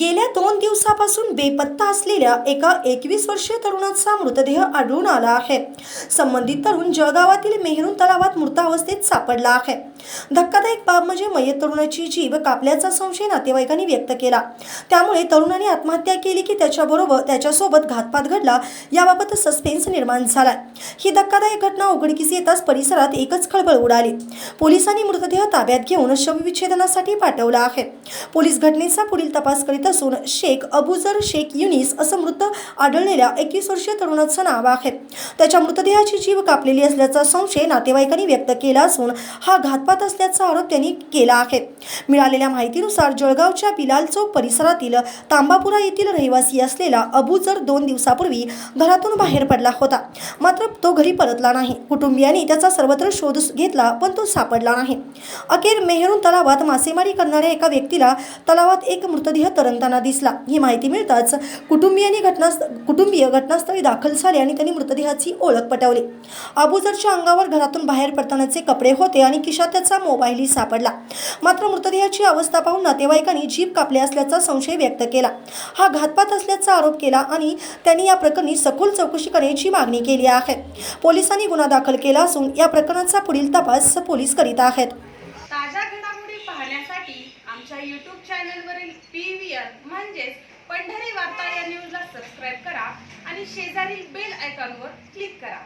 गेल्या दोन दिवसापासून बेपत्ता असलेल्या एका एकवीस वर्षीय तरुणाचा मृतदेह आढळून आला आहे. संबंधित तरुण जळगावातील मेहरून तलावात मृतावस्थेत सापडला आहे. धक्कादायक बाब म्हणजे मयत तरुणाची जीव कापल्याचा संशय नातेवाईकांनी व्यक्त केला. त्यामुळे तरुणाने आत्महत्या केली की त्याच्याबरोबर त्याच्यासोबत घातपात घडला याबाबत सस्पेन्स निर्माण झाला ही धक्कादायक घटना उघडकीस येताच परिसरात एकच खळबळ उडाली. पोलिसांनी मृतदेह ताब्यात घेऊन शवविच्छेदनासाठी पाठवला आहे. पोलीस घटनेचा पुढील तपास करीत असून शेख अबुजर शेख युनिस असं मृत आढळलेल्या एकवीस वर्षीय तरुणाचं नाव आहे. त्याच्या मृतदेहाची जीव कापलेली असल्याचा संशय नातेवाईकांनी व्यक्त केला असून हा घातपात असल्याचा आरोप त्यांनी केला आहे. मिळालेल्या माहितीनुसार जळगावच्या बिलाल चौक परिसरातील तांबापुरा येथील रहिवासी असलेला अबुजर दोन दिवसापूर्वी घरातून बाहेर पडला होता. मात्र तो घरी परतला नाही. कुटुंबियांनी त्याचा सर्वत्र शोध घेतला पण तो सापडला नाही. अखेर मेहरून तलावात मासेमारी करणाऱ्या एका व्यक्तीला तलावात एक मृतदेह तरंगताना दिसला. ही माहिती मिळताच कुटुंबियांनी घटना कुटुंबीय घटनास्थळी दाखल झाले आणि त्यांनी मृतदेहाची ओळख पटवली. अबुजरच्या अंगावर घरातून बाहेर पडतानाचे कपडे होते आणि किशा त्याचा मोबाईलही सापडला. मात्र मृतदेहाची अवस्था पाहून नातेवाईकांनी जीभ कापले असल्याचा संशय व्यक्त केला. हा घातपात असल्याचा आरोप केला आणि त्यांनी या प्रकरणी सखोल चौकशी करण्याची मागणी केली आहे. पोलिसांनी गुन्हा दाखल केला असून या प्रकरणाचा पुढील तपास पोलीस करीत आहेत. ताज्या घडामोडी पाहण्यासाठी आमच्या यूट्यूब चॅनलवरील पी व्ही म्हणजेच पंढरी वार्ता या न्यूजला सबस्क्राईब करा आणि शेजारील बेल आयकॉनवर क्लिक करा.